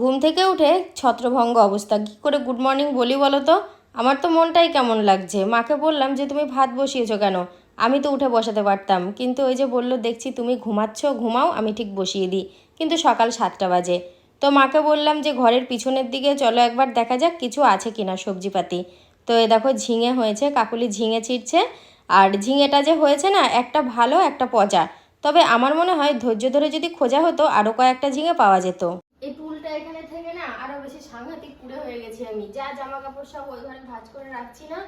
ঘুম থেকে উঠে ছত্রভঙ্গ অবস্থা। কী করে গুড মর্নিং বলি বলো তো? আমার তো মনটাই কেমন লাগছে। মাকে বললাম যে, তুমি ভাত বসিয়েছো কেন? আমি তো উঠে বসাতে পারতাম। কিন্তু ওই যে বলল, দেখছি তুমি ঘুমাচ্ছ, ঘুমাও, আমি ঠিক বসিয়ে দিই। কিন্তু সকাল সাতটা বাজে। তো মাকে বললাম যে, ঘরের পিছনের দিকে চলো একবার, দেখা যাক কিছু আছে কিনা সবজিপাতি। তো এ দেখো, ঝিঙে হয়েছে, কাকুলি ঝিঙে ছিঁড়ছে। আর ঝিঙেটা যে হয়েছে না, একটা ভালো, একটা পচা। তবে আমার মনে হয় ধৈর্য ধরে যদি খোঁজা হতো আরও কয়েকটা ঝিঙে পাওয়া যেত। এই টুলটা এখানে থেকে না আরও বেশি সাংঘাতিক পুড়ে হয়ে গেছি আমি। যা জামা কাপড় সব ওই ঘরে ভাঁজ করে রাখছি না,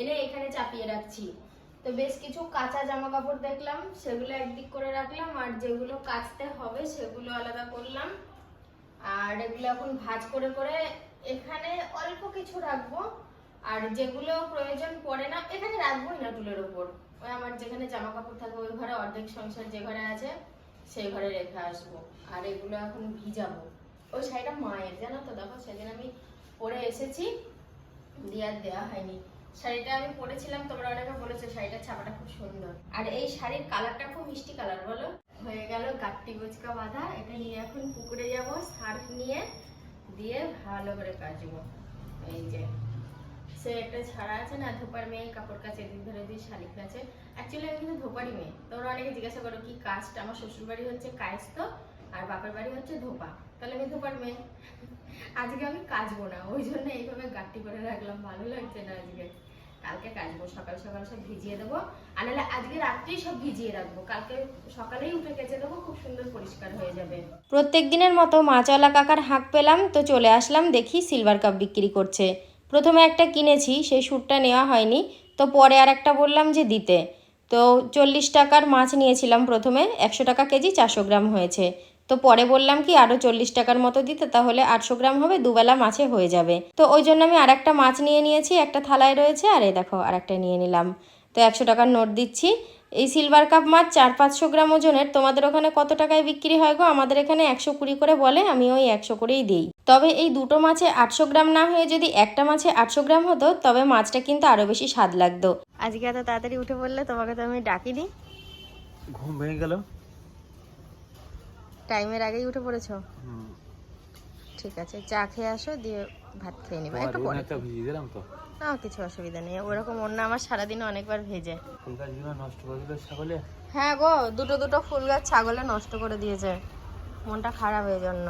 এনে এখানে চাপিয়ে রাখছি। তো বেশ কিছু কাঁচা জামা কাপড় দেখলাম, সেগুলো একদিক করে রাখলাম, আর যেগুলো কাচতে হবে সেগুলো আলাদা করলাম। আর এগুলো এখন ভাঁজ করে করে এখানে অল্প কিছু রাখব। আর যেগুলো প্রয়োজন পড়ে না, এখানে রাখবোই না টুলের ওপর। ওই আমার যেখানে জামা কাপড় থাকবে ওই ঘরে, অর্ধেক সংসার যে ঘরে আছে, সেই ঘরে রেখে আসব। আর এগুলো এখন ভিজাবো। ওই শাড়িটা মায়ের জানো তো? দেখো সেদিন আমি পরে এসেছি, দিয়ে আর দেওয়া হয়নি। শাড়িটা আমি পরেছিলাম, তোমরা অনেকে বলেছ শাড়িটার ছাপাটা খুব সুন্দর। আর এই শাড়ির কালারটা খুব মিষ্টি কালার, বলো? হয়ে গেল গাট্টি গুচকা বাঁধা, এটা নিয়ে এখন পুকুরে যাব, সার্ফ নিয়ে দিয়ে ভালো করে কাচবো। এই যে, সে একটা ছাড়া আছে না, ধোপার মেয়ে কাপড় কাছে এদিক ধরে দিয়ে শালিক কাছে অ্যাকচুয়ালি আমি কিন্তু ধোপারই মেয়ে। তোমরা অনেকে জিজ্ঞাসা করো, কি কাজটা? আমার শ্বশুর বাড়ি হচ্ছে কায়স্ত, আর বাপের বাড়ি হচ্ছে ধোপা। তাহলে ধোপার মেয়ে আজকে আমি কাচবো না, ওই জন্য এইভাবে গাট্টি করে রাখলাম, ভালো লাগছে না আজকে। কালকে কাচবো, সকাল সকাল সব ভিজিয়ে দেবো। আর নাহলে আজকে রাত্রেই সব ভিজিয়ে রাখব, কালকে সকালেই উঠে কেচে দেবো, খুব সুন্দর পরিষ্কার হয়ে যাবে। প্রত্যেক দিনের মতো মাছওয়ালা কাকার হাঁক পেলাম, তো চলে আসলাম দেখি সিলভার কাপ বিক্রি করছে। প্রথমে একটা কিনেছি, সেই স্যুটটা নেওয়া হয়নি, তো পরে আর একটা বললাম যে দিতে। তো চল্লিশ টাকার মাছ নিয়েছিলাম প্রথমে, একশো টাকা কেজি চারশো গ্রাম হয়েছে। তো পরে বললাম কি আরও চল্লিশ টাকার মতো দিতে তাহলে আটশো গ্রাম হবে দুবেলা মাছে হয়ে যাবে। তো ওই জন্য আমি আর একটা মাছ নিয়ে নিয়েছি একটা থালায় রয়েছে আর এই দেখো আর একটা নিয়ে নিলাম। তো একশো টাকার নোট দিচ্ছি। এই সিলভার কাপ মাছ চার পাঁচশো গ্রাম ওজনের তোমাদের ওখানে কত টাকায় বিক্রি হয় গো? আমাদের এখানে একশো কুড়ি করে বলে আমি ওই একশো করেই দিই। তবে এই দুটো মাছে আটশো গ্রাম না হয়ে যদি একটা মাছে আটশো গ্রাম হতো তবে মাছটা কিন্তু আরও বেশি স্বাদ লাগতো। আজকে এত তাড়াতাড়ি উঠে পড়লে তোমাকে তো আমি ডাকিনি। ঘুম ভেঙে গেল। টাইমের আগেই উঠে পড়েছো? ঠিক আছে চা খেয়ে আসো দিয়ে ভাত খেয়ে নিবা। একটু পরে। একটা ভিজিয়ে দিলাম তো? না কিছু অসুবিধা নেই। ওরকম অন্য আমার সারাদিনে অনেকবার ভেজে। ফুল গাছগুলো নষ্ট করে দিল ছাগলে? হ্যাঁ গো দুটো দুটো ফুল গাছ ছাগলে নষ্ট করে দিয়েছে। মনটা খারাপ হয়ে জন্য।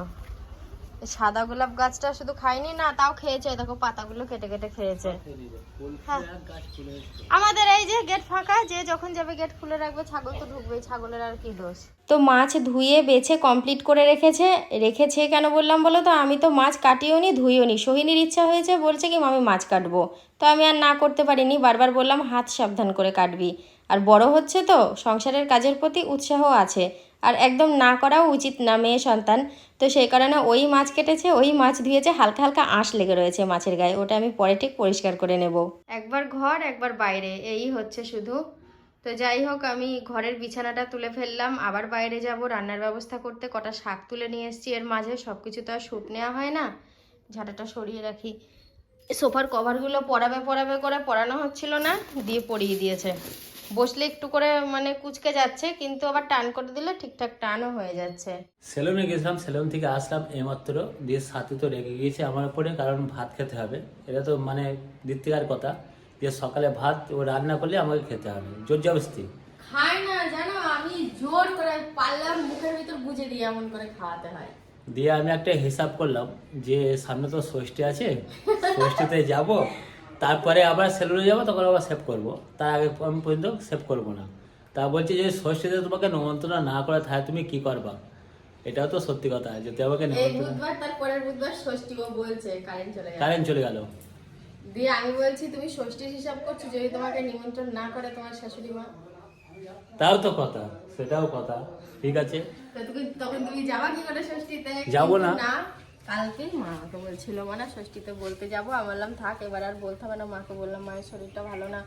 সাদা গোলাপ গাছটা শুধু খাইনি, না, তাও খেয়েছে। দেখো, পাতাগুলো কেটে কেটে খেয়েছে। হ্যাঁ। আমাদের এই যে গেট ফাঁকা, যে যখন যাবে গেট খুলে রাখবে, ছাগল তো ঢুকবেই, ছাগলের আর কি দোষ? তো মাছ ধুয়ে, বেছে কমপ্লিট করে রেখেছে। রেখেছে কেন বললাম বলো তো? আমি তো মাছ কাটিও নি, ধুইও নি। সোহিনীর ইচ্ছা হয়েছে, বলছে কি আমি মাছ কাটবো। তো আমি আর না করতে পারিনি। বারবার বললাম, হাত সাবধান করে কাটবি। আর বড় হচ্ছে তো, সংসারের কাজের প্রতি উৎসাহ আছে। আর একদম না করাও উচিত না, মেয়ে সন্তান। তো সেই কারণে ওই মাছ কেটেছে, ওই মাছ ধুয়েছে, হালকা হালকা আঁশ লেগে রয়েছে মাছের গায়ে, ওটা আমি পরে ঠিক পরিষ্কার করে নেব। একবার ঘর, একবার বাইরে, এই হচ্ছে শুধু। তো যাই হোক, আমি ঘরের বিছানাটা তুলে ফেললাম, আবার বাইরে যাব, রান্নার ব্যবস্থা করতে কটা শাক তুলে নিয়ে এসেছি এর মাঝে সব কিছু তো আর শ্যুট নেওয়া হয় না। ঝাঁটাটা সরিয়ে রাখি। সোফার কভারগুলো পরাবে পরাবে করে পরানো হচ্ছিল না, দিয়ে পরিয়ে দিয়েছে। বসলে একটু করে মানে কুচকে যাচ্ছে কিন্তু আবার টান করে দিলে ঠিকঠাক টানও হয়ে যাচ্ছে। সেলুনে গেছিলাম সেলুন থেকে আসলাম এইমাত্র দিয়ে সাথে তো রেগে গিয়েছে আমার উপরে কারণ ভাত খেতে হবে। এটা তো মানে দ্বিতীয়ার কথা যে সকালে ভাত ও রান্না করলে আমাকে খেতে হবে। জোর জবস্তি খায় না জানো আমি জোর করে পারলাম মুখের ভিতর গুজে দিয়ে এমন করে খাওয়াতে হয়। দিয়ে আমি একটা হিসাব করলাম যে সামনে তো ষষ্ঠী আছে ষষ্ঠীতে যাব তারপরে আবার সেলুনে যাব তখন আবার সেভ করব। তার আগে আমি পর্যন্ত সেভ করব না। তা বলছে যে ষষ্ঠীতে তোমাকে নিমন্ত্রণ না করে থাকে তুমি কি করবা? এটাও তো সত্যি কথা যদি আমাকে বুধবার বুধবার ষষ্ঠী ও বলছে কারেন্ট চলে গেল। কারেন্ট চলে গেল। দিয়ে আমি বলছি তুমি ষষ্ঠীর হিসাব করছ যদি তোমাকে নিমন্ত্রণ না করে তোমার শাশুড়ি মা? তাও তো কথা সেটাও কথা ঠিক আছে। তুমি তখন তুমি যাবা কি করে ষষ্ঠীতে? যাব না। কালকে মা আমাকে বলছিল, মা না, ষষ্ঠীতে বলতে যাব। আমি বললাম, থাক, এবার আর বলতে হবে না। মাকে বললাম, মায়ের শরীরটা ভালো না।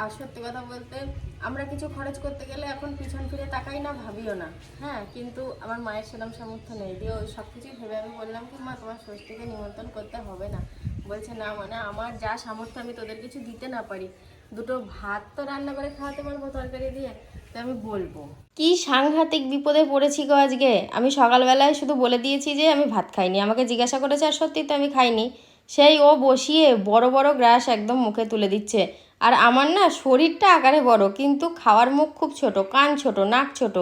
আর সত্যি কথা বলতে, আমরা কিছু খরচ করতে গেলে এখন পিছন ফিরে তাকাই না, ভাবিও না। হ্যাঁ কিন্তু আমার মায়ের সেরকম সামর্থ্য নেই। দিয়ে ওই সব কিছুই ভেবে আমি বললাম কি, মা, তোমার ষষ্ঠীকে নিমন্ত্রণ করতে হবে না। বলছে, না মানে আমার যা সামর্থ্য আমি তোদের কিছু দিতে না পারি। দুটো ভাত তো রান্না করে খাওয়াতে পারব তরকারি দিয়ে। আমি বলব। কি সাংঘাতিক বিপদে পড়েছি গো আজকে। আমি সকালবেলায় শুধু বলে দিয়েছি যে আমি ভাত খাইনি। আমাকে জিজ্ঞাসা করেছে, আর সত্যি তো আমি খাইনি? সেই ও বসিয়ে বড় বড় গ্রাস একদম মুখে তুলে দিচ্ছে। আর আমার না শরীরটা আকারে বড়, কিন্তু খাওয়ার মুখ খুব ছোট, কান ছোট, নাক ছোট।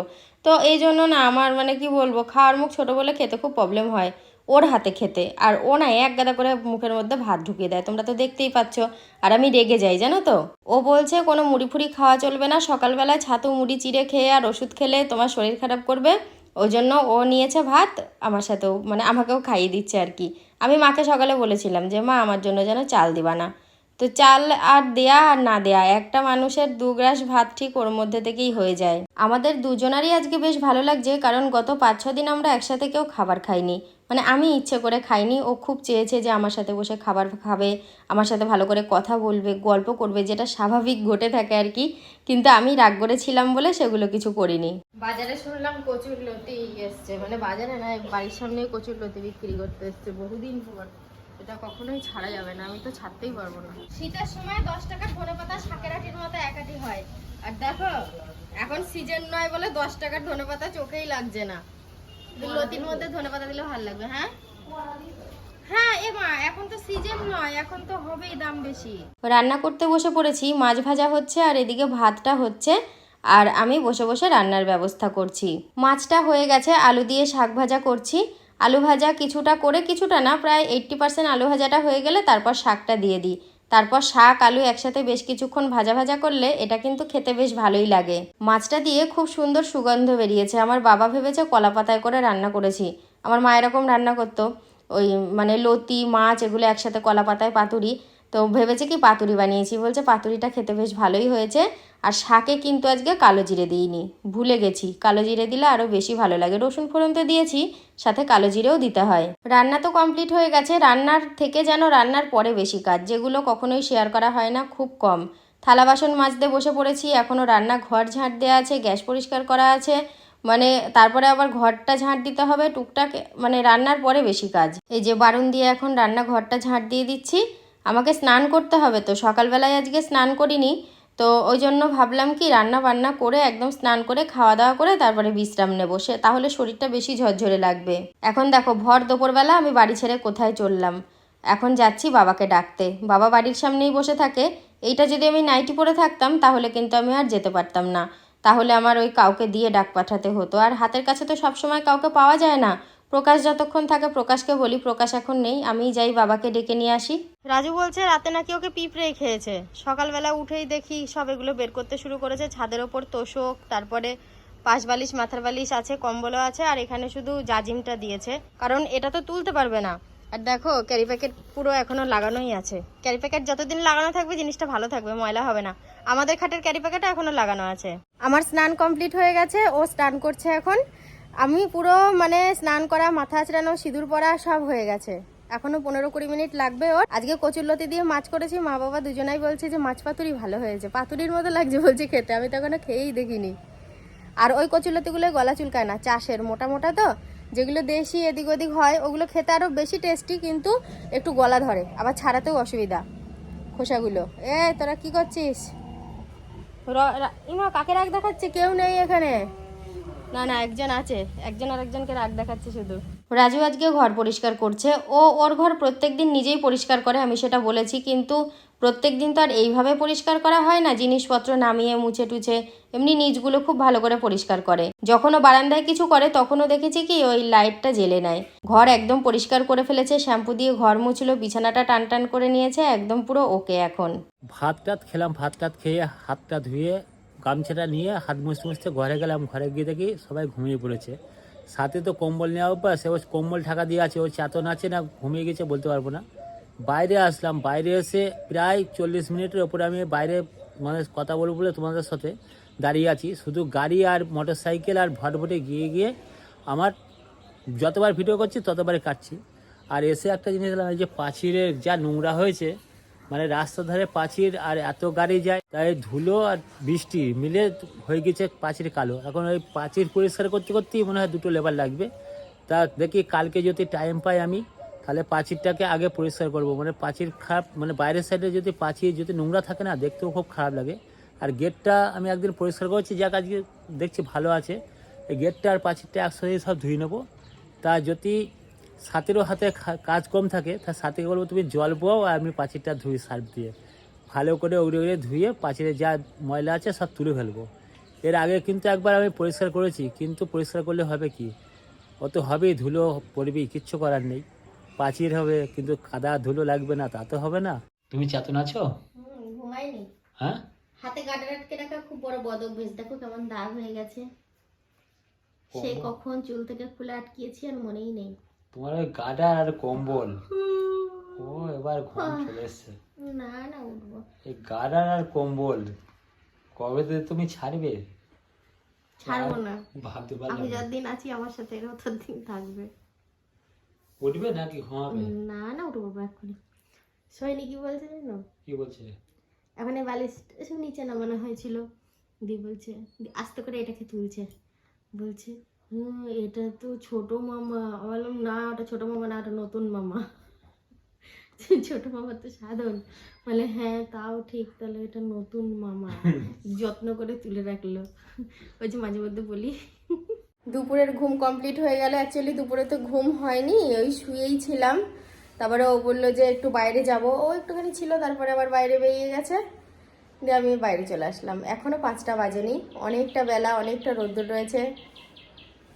তো এই জন্য না আমার মানে কি বলব, খাওয়ার মুখ ছোট বলে খেতে খুব প্রবলেম হয়। ওর হাতে খেতে। আর ও না এক গাদা করে মুখের মধ্যে ভাত ঢুকিয়ে দেয়। তোমরা তো দেখতেই পাচ্ছ। আর আমি রেগে যাই, জানো তো? ও বলছে, কোনো মুড়ি ফুড়ি খাওয়া চলবে না। সকালবেলায় ছাতু মুড়ি চিড়ে খেয়ে আর ওষুধ খেলে তোমার শরীর খারাপ করবে। ওই জন্য ও নিয়েছে ভাত। আমার সাথেও মানে আমাকেও খাইয়ে দিচ্ছে আর কি। আমি মাকে সকালে বলেছিলাম যে, মা, আমার জন্য যেন চাল দিবা না। তো চাল আর দেয়া আর না দেয়া, একটা মানুষের দু গ্রাস ভাত ঠিক ওর মধ্যে থেকেই হয়ে যায়। আমাদের দুজনারই আজকে বেশ ভালো লাগছে, কারণ গত পাঁচ ছ দিন আমরা একসাথে কেউ খাবার খাইনি। মানে আমি ইচ্ছে করে খাইনি। ও খুব চেয়েছে যে আমার সাথে বসে খাবার খাবে আমার সাথে ভালো করে কথা বলবে গল্প করবে যেটা স্বাভাবিক ঘটে থাকে আর কি। কিন্তু আমি রাগ করেছিলাম বলে সেগুলো কিছু করিনি। বাজারে শুনলাম কচুর লতি এসছে। মানে বাজারে না বাড়ির সামনে কচুর লতি বিক্রি করতে এসছে বহুদিন পর। এটা কখনোই ছাড়া যাবে না আমি তো ছাড়তেই পারব না। শীতের সময় দশ টাকা ধনে পাতা শাকের আটির মতো একাটি হয়। আর দেখো এখন সিজন নয় বলে দশ টাকার ধনে পাতা চোখেই লাগছে না। লতির মধ্যে ধনে পাতা দিলে ভালো লাগবে হ্যাঁ? হ্যাঁ এখন তো সিজন নয়, এখন তো হবেই দাম বেশি। রান্না করতে বসে পড়েছি, মাছ ভাজা হচ্ছে আর এদিকে ভাতটা হচ্ছে, আর আমি বসে বসে রান্নার ব্যবস্থা করছি। মাছটা হয়ে গেছে, আলু দিয়ে শাক ভাজা করছি। আলু ভাজা কিছুটা করে, কিছুটা না, প্রায় এইট্টি পার্সেন্ট আলু ভাজাটা হয়ে গেলে তারপর শাকটা দিয়ে দিই। তারপর শাক, আলু একসাথে বেশ কিছুক্ষণ ভাজা ভাজা করলে এটা কিন্তু খেতে বেশ ভালোই লাগে। মাছটা দিয়ে খুব সুন্দর সুগন্ধ বেরিয়েছে। আমার বাবা ভেবেছে কলা পাতায় করে রান্না করেছি। আমার মা এরকম রান্না করতো। ওই মানে লতি, মাছ এগুলো একসাথে কলা পাতায়, পাতুরি তো ভেবেছে কি পাতুরি বানিয়েছি, বলছে পাতুরিটা খেতে বেশ ভালোই হয়েছে, আর শাকে কিন্তু আজকে কালো জিরে দিইনি। ভুলে গেছি, কালো জিরে দিলে আরও বেশি ভালো লাগে। রসুন ফোড়ন তো দিয়েছি, সাথে কালো জিরেও দিতে হয়। রান্না তো কমপ্লিট হয়ে গেছে, রান্নার থেকে যেন রান্নার পরে বেশি কাজ, যেগুলো কখনোই শেয়ার করা হয় না, খুব কম। থালা বাসন মাজতে বসে পড়েছি এখনও রান্না ঘর ঝাঁট দেওয়া আছে, গ্যাস পরিষ্কার করা আছে মানে তারপরে আবার ঘরটা ঝাঁট দিতে হবে, টুকটাক মানে রান্নার পরে বেশি কাজ। এই যে বারুন দিয়ে এখন রান্না ঘরটা ঝাঁট দিয়ে দিচ্ছি আমাকে স্নান করতে হবে তো। সকালবেলায় আজকে স্নান করিনি। তো ওই জন্য ভাবলাম কি রান্না বান্না করে একদম স্নান করে খাওয়া দাওয়া করে তারপরে বিশ্রাম নেব। সে তাহলে শরীরটা বেশি ঝরঝরে লাগবে। এখন দেখো, ভর দুপুরবেলা আমি বাড়ি ছেড়ে কোথায় চললাম। এখন যাচ্ছি বাবাকে ডাকতে। বাবা বাড়ির সামনেই বসে থাকে। এইটা যদি আমি নাইটি পরে থাকতাম, তাহলে কিন্তু আমি আর যেতে পারতাম না। তাহলে আমার ওই কাউকে দিয়ে ডাক পাঠাতে হতো। আর হাতের কাছে তো সবসময় কাউকে পাওয়া যায় না। প্রকাশ যতক্ষণ থাকে প্রকাশকে বলি, প্রকাশ এখন নেই আমি যাই, বাবাকে ডেকে নিয়ে আসি। রাজু বলছে, রাতে নাকি ওকে পিঁপড়ে খেয়েছে। সকালবেলা উঠেই দেখি সব এগুলো বের করতে শুরু করেছে, ছাদের ওপর তোষক, তারপরে পাশ বালিশ মাথার বালিশ আছে, কম্বলও আছে, আর এখানে শুধু জাজিমটা দিয়েছে। কারণ এটা তো তুলতে পারবে না। আর দেখো, ক্যারি প্যাকেট পুরো এখনও লাগানোই আছে। ক্যারি প্যাকেট যতদিন লাগানো থাকবে, জিনিসটা ভালো থাকবে, ময়লা হবে না। আমাদের খাটের ক্যারি প্যাকেটও এখনও লাগানো আছে। আমার স্নান কমপ্লিট হয়ে গেছে, ও স্নান করছে এখন। আমি পুরো মানে স্নান করা, মাথা আঁচড়ানো সিঁদুর পরা সব হয়ে গেছে। এখনও পনেরো কুড়ি মিনিট লাগবে ওর। আজকে কচুরলতি দিয়ে মাছ করেছি, মা বাবা দুজনাই বলছে যে মাছ পাতুরি ভালো হয়েছে। পাতুরির মতো লাগছে বলছে খেতে, আমি তো এখনও খেয়েই দেখিনি। আর ওই কচুলতিগুলো গলা চুলকায় না, চাষের মোটা মোটা তো, যেগুলো দেশি এদিক ওদিক হয়, ওগুলো খেতে আরও বেশি টেস্টি, কিন্তু একটু গলা ধরে, আবার ছাড়াতেও অসুবিধা খোসাগুলো। এ, তোরা কি করছিস? ইমা, কাকে রাগ দেখাচ্ছে? কেউ নেই এখানে। না না, একজন আছে। একজন আর একজনকে রাগ দেখাচ্ছে শুধু। রাজু আজকে ঘর পরিষ্কার করছে। ও ওর ঘর প্রত্যেক দিন নিজেই পরিষ্কার করে, আমি সেটা বলেছি। কিন্তু প্রত্যেক দিন তো আর এইভাবে পরিষ্কার করা হয় না, জিনিসপত্র নামিয়ে মুছে টুছে এমনি নিচগুলো খুব ভালো করে পরিষ্কার করে। যখনও বারান্দায় কিছু করে তখনও দেখেছি কি, ওই লাইটটা জেলে নেয়। ঘর একদম পরিষ্কার করে ফেলেছে, শ্যাম্পু দিয়ে ঘর মুছলো, বিছানাটা টান টান করে নিয়েছে, একদম পুরো ওকে এখন। ভাত টাত খেলাম ভাত টাত খেয়ে হাতটা ধুয়ে গামছাটা নিয়ে হাত মুছতে মুছতে ঘরে গেলাম। ঘরে গিয়ে দেখি সবাই ঘুমিয়ে পড়েছে। সাথে তো কম্বল নেওয়া অভ্যাস সে ওই কম্বল ঢাকা দিয়ে আছে ওই চাতন আছে না, ঘুমিয়ে গেছে বলতে পারব না। বাইরে আসলাম, বাইরে এসে প্রায় চল্লিশ মিনিটের ওপরে আমি বাইরে মানে কথা বলব বলে তোমাদের সাথে দাঁড়িয়ে আছি। শুধু গাড়ি আর মোটর সাইকেল আর ভটভটে গিয়ে গিয়ে আমার যতবার ভিডিও করছি ততবারই কাটছি। আর এসে একটা জিনিস দেখলাম যে পাঁচিরের যা নোংরা হয়েছে মানে রাস্তার ধারে পাঁচির আর এত গাড়ি যায়, তাই ধুলো আর বৃষ্টি মিলে হয়ে গেছে পাঁচির কালো। এখন ওই পাঁচির পরিষ্কার করতে করতেই মনে হয় দুটো লেবার লাগবে। তা দেখি কালকে যদি টাইম পাই আমি, তাহলে পাঁচিরটাকে আগে পরিষ্কার করব। মানে পাঁচির খারাপ মানে বাইরের সাইডে যদি পাঁচির যদি নোংরা থাকে না, দেখতেও খুব খারাপ লাগে। আর গেটটা আমি একদিন পরিষ্কার করেছি যা আজকে দেখছি ভালো আছে। এই গেটটা আর পাঁচিরটা একসাথে সব ধুয়ে নেব। তা যদি সাথীরও হাতে খা- কাজ কম থাকে তা সাথীকে বলব তুমি জল বোয়াও আর আমি পাঁচিরটা ধুই সার্ফ দিয়ে। ভালো করে উড়ে উড়ে ধুয়ে পাঁচিরে যা ময়লা আছে সব তুলে ফেলব। এর আগে কিন্তু একবার আমি পরিষ্কার করেছি কিন্তু পরিষ্কার করলে হবে কি? অত হবেই ধুলো পড়বেই কিচ্ছু করার নেই। পাঁচির হবে কিন্তু কাদা ধুলো লাগবে না তা তো হবে না। তুমি চেতন আছো? ঘুমাইনি। হ্যাঁ? হাতে গাডার আটকে রাখা খুব বড় বদ অভ্যেস দেখো কেমন দাগ হয়ে গেছে। সে কখন চুল থেকে খুলে আটকিয়েছি আর মনেই নেই। তোমার ওই গাডার আর কম্বল। ও এবার ঘুম চলে এসছে। না না উঠবো। এই গাডার আর কম্বল কবে থেকে তুমি ছাড়বে? ছাড়বো না। ভাবতে পারলাম আমি না। যতদিন আছি আমার সাথে এরাও ততদিন থাকবে। উঠবে নাকি ঘুমাবে? না না উঠবো এক্ষুনি। সৈনি কি বলছে জানো? কি বলছে? এখন এই বালিশ নিচে নামানো হয়েছিল। দি বলছে আস্তে করে এটাকে তুলছে। বলছে হুম এটা তো ছোট মামা। বললাম না ওটা ছোট মামা না ওটা নতুন মামা। ছোট মামা তো সাধন বলে হ্যাঁ তাও ঠিক তাহলে এটা নতুন মামা। যত্ন করে তুলে রাখল। ওই যে মাঝে মধ্যে বলি। দুপুরের ঘুম কমপ্লিট হয়ে গেল। অ্যাকচুয়ালি দুপুরে তো ঘুম হয়নি ওই শুয়েই ছিলাম। তারপরে ও বলল যে একটু বাইরে যাব। ও একটুখানি ছিল তারপরে আবার বাইরে বেরিয়ে গেছে। দিয়ে আমি বাইরে চলে আসলাম। এখনও পাঁচটা বাজেনি। অনেকটা বেলা অনেকটা রোদ্দুর রয়েছে।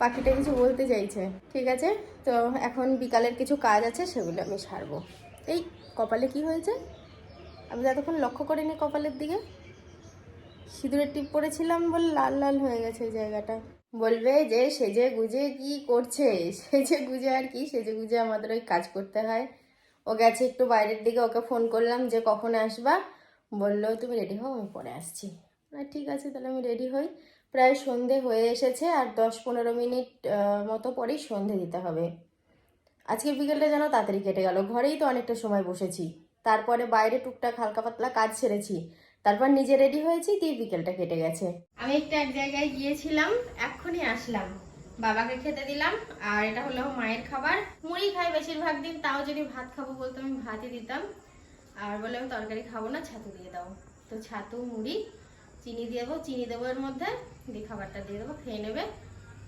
পাখিটা কিছু বলতে চাইছে, ঠিক আছে? তো এখন বিকালের কিছু কাজ আছে, সেগুলো আমি সারবো। এই কপালে কি হয়েছে? আমি তো এতক্ষণ লক্ষ্য করিনি কপালের দিকে। সিঁদুরের টিপ পরেছিলাম বলে লাল লাল হয়ে গেছে জায়গাটা। বলবে যে সেজে গুজে কি করছে? সেজে গুজে আর কি? সেজে গুজে আমাদের ওই কাজ করতে হয়। ও গেছে একটু বাইরের দিকে, ওকে ফোন করলাম যে কখন আসবা? বলল, তুমি রেডি হও, আমি পরে আসছি। না ঠিক আছে, তাহলে আমি রেডি হই। প্রায় সন্ধে হয়ে এসেছে আর দশ পনেরো মিনিট মতো পরেই সন্ধে দিতে হবে। আজকে বিকেলটা যেন তাড়াতাড়ি কেটে গেল। ঘরেই তো অনেকটা সময় বসেছি। তারপরে বাইরে টুকটাক হালকা পাতলা কাজ সেরেছি। তারপর নিজে রেডি হয়েছি, দিয়ে বিকেলটা কেটে গেছে। আমি একটা এক জায়গায় গিয়েছিলাম, এক্ষুনি আসলাম। বাবাকে খেতে দিলাম, আর এটা হলো মায়ের খাবার। মুড়ি খাই বেশিরভাগ দিন, তাও যদি ভাত খাব বলতো আমি ভাতই দিতাম। আর বলে আমি তরকারি খাব না, ছাতু দিয়ে দাও। তো ছাতু, মুড়ি চিনি দেবো চিনি দেবো এর মধ্যে, দিয়ে খাবারটা দিয়ে দেবো, খেয়ে নেবে।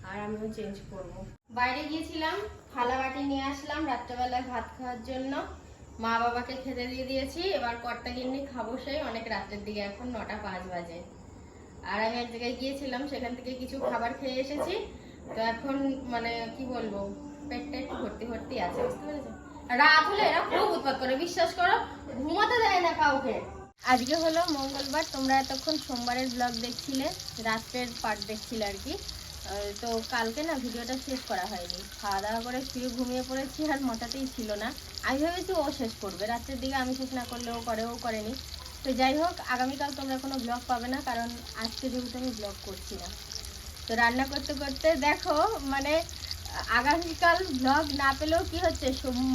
আর আমিও চেঞ্জ করব। বাইরে গিয়েছিলাম, থালা বাটি নিয়ে আসলাম রাত্রেবেলায় ভাত খাওয়ার জন্য। মা বাবাকে খেতে দিয়ে দিয়েছি, এবার কর্তা গিন্নি খাব সেই, অনেক রাত্রের দিকে, এখন নটা পাঁচ বাজে। আর আমি এক জায়গায় গিয়েছিলাম, সেখান থেকে কিছু খাবার খেয়ে এসেছি। তো এখন মানে কি বলব, পেটটা একটু ভর্তি ভর্তি আছে, বুঝতে পেরেছ? রাত হলে এরা খুব উৎপাত করে, বিশ্বাস করো, ঘুমাতে দেয় না কাউকে। আজকে হলো মঙ্গলবার, তোমরা এতক্ষণ সোমবারের ব্লগ দেখছিলে, রাত্রের পার্ট দেখছিলে আর কি। তো কালকে না ভিডিওটা শেষ করা হয়নি। খাওয়া দাওয়া করে শুয়ে ঘুমিয়ে পড়েছি, আর মাথাতেই ছিল না। আমি ভেবেছি ও শেষ করবে। রাত্রের দিকে আমি শেষ না করলেও করে ও করেনি। তো যাই হোক, আগামীকাল তোমরা কোনো ব্লগ পাবে না, কারণ আজকে যেহেতু আমি ব্লগ করছি না। তো রান্না করতে করতে দেখো মানে আগামীকাল ব্লগ না পেলেও কি হচ্ছে?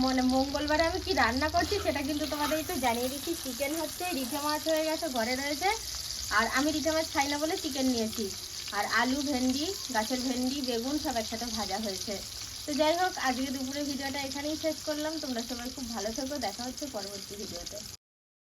মানে মঙ্গলবারে আমি কি রান্না করছি সেটা কিন্তু তোমাদের একটু জানিয়ে দিচ্ছি। চিকেন হচ্ছে, রিঠে মাছ হয়ে গেছে, ঘরে রয়েছে। আর আমি রিঠে মাছ খাই না বলে চিকেন নিয়েছি। আর আলু ভেন্ডি, গাছের ভেন্ডি, বেগুন সব একসাথে ভাজা হয়েছে। তো যাই হোক, আজকে দুপুরে ভিডিওটা এখানেই শেষ করলাম। তোমরা সবাই খুব ভালো থেকো। দেখা হচ্ছে পরবর্তী ভিডিওতে।